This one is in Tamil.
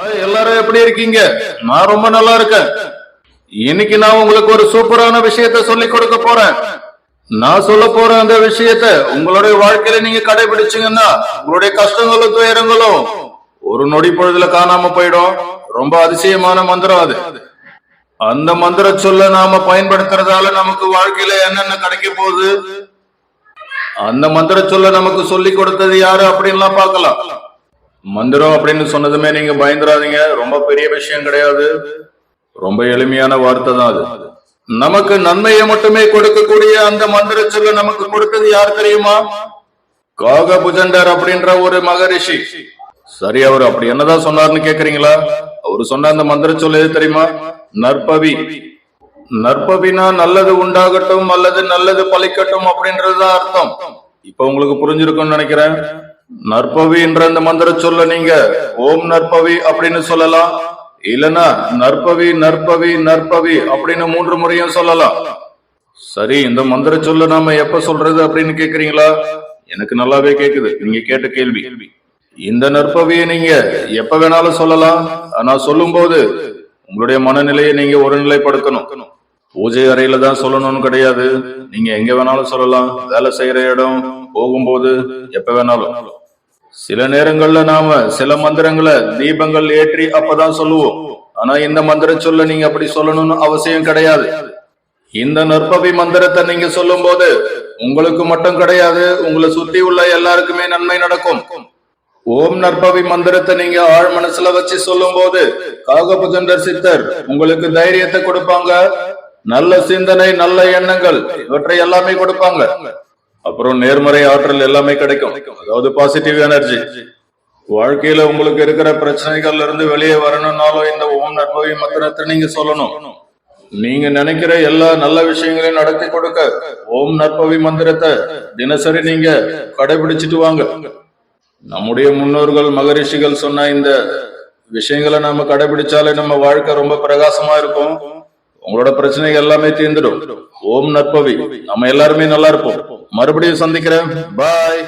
எல்லாரும் எப்படி இருக்கீங்க? நான் ரொம்ப நல்லா இருக்கேன். இன்னைக்கு நான் உங்களுக்கு ஒரு சூப்பரான விஷயத்த சொல்லி கொடுக்க போறேன். நான் சொல்ல போற அந்த விஷயத்த உங்களுடைய வாழ்க்கையில நீங்க கடைபிடிச்சீங்கன்னா உங்களுடைய கஷ்டங்களும் துயரங்களும் ஒரு நொடி பொழுதுல காணாம போயிடும். ரொம்ப அதிசயமான மந்திரம் அது. அந்த மந்திர சொல்ல நாம பயன்படுத்துறதால நமக்கு வாழ்க்கையில என்னென்ன கிடைக்க போகுது? அந்த மந்திர சொல்ல நமக்கு சொல்லி கொடுத்தது யாரு அப்படின்லாம் பார்க்கலாம். மந்திரம் அப்படின்னு சொன்னதுமே நீங்க பயந்துராதீங்க ரொம்ப பெரிய விஷயம் கிடையாது. ரொம்ப எளிமையான வார்த்தை தான் அது. நமக்கு நன்மையை மட்டுமே கொடுக்கக்கூடிய அந்த மந்திர சொல்ல நமக்கு கொடுத்தது யார் தெரியுமா? காக புஜண்டர் அப்படின்ற ஒரு மகரிஷி. சரி அவர் அப்படி என்னதான் சொன்னார்னு கேக்குறீங்களா? அவர் சொன்ன அந்த மந்திர சொல் எது தெரியுமா? நற்பவி. நற்பவினா நல்லது உண்டாகட்டும் அல்லது நல்லது பழிக்கட்டும் அப்படின்றதுதான் அர்த்தம். இப்ப உங்களுக்கு புரிஞ்சிருக்கும்னு நினைக்கிறேன். நற்பவி என்ற அந்த மந்திர சொல்ல நீங்க ஓம் நற்பவி அப்படின்னு சொல்லலாம். இல்லனா நற்பவி நற்பவி நற்பவி அப்படின்னு மூன்று முறையும் சொல்லலாம். சரி இந்த மந்திர சொல்ல நாம எப்ப சொல்றது அப்படின்னு கேக்குறீங்களா? எனக்கு நல்லாவே கேக்குது. நீங்க கேட்ட கேள்வி. இந்த நற்பவியை நீங்க எப்ப வேணாலும் சொல்லலாம். ஆனா சொல்லும்போது உங்களுடைய மனநிலையை நீங்க ஒருநிலைப்படுத்தணும். பூஜை அறையில தான் சொல்லணும்னு கிடையாது. நீங்க எங்க வேணாலும் சொல்லலாம். வேலை செய்யற இடம் போகும்போது எப்ப வேணாலும். சில நேரங்கள்ல நாம சில மந்திரங்களை தீபங்கள் ஏற்றி அப்பதான் சொல்லுவோம். ஆனா இந்த மந்திரம் சொல்ல நீங்க அப்படி சொல்லணும்னு அவசியம் கிடையாது. இந்த நற்பவி மந்திரத்தை நீங்க சொல்லும் போது உங்களுக்கு மட்டும் கிடையாது உங்களை சுத்தி உள்ள எல்லாருக்குமே நன்மை நடக்கும். ஓம் நற்பவி மந்திரத்தை நீங்க ஆழ் மனசுல வச்சு சொல்லும் போது காகபுஜண்டர் சித்தர் உங்களுக்கு தைரியத்தை கொடுப்பாங்க. நல்ல சிந்தனை நல்ல எண்ணங்கள் இவற்றை எல்லாமே கொடுப்பாங்க. அப்புறம் நேர்மறை ஆற்றல் எல்லாமே கிடைக்கும். அதாவது பாசிட்டிவ் எனர்ஜி வாழ்க்கையில உங்களுக்கு இருக்கிற பிரச்சனைகள்ல இருந்து வெளியே வரணும்னாலும் இந்த ஓம் நற்பவி மந்திரத்தை நீங்க சொல்லணும். நீங்க நினைக்கிற எல்லா நல்ல விஷயங்களையும் நடத்தி கொடுக்க ஓம் நற்பவி மந்திரத்தை தினசரி நீங்க கடைபிடிச்சிட்டு வாங்க. நம்முடைய முன்னோர்கள் மகரிஷிகள் சொன்ன இந்த விஷயங்களை நாம கடைபிடிச்சாலே நம்ம வாழ்க்கை ரொம்ப பிரகாசமா இருக்கும். உங்களோட பிரச்சனைகள் எல்லாமே தீர்ந்துடும். ஓம் நற்பவி நம்ம எல்லாருமே நல்லா இருப்போம். மறுபடியும் சந்திக்கிறேன். பாய்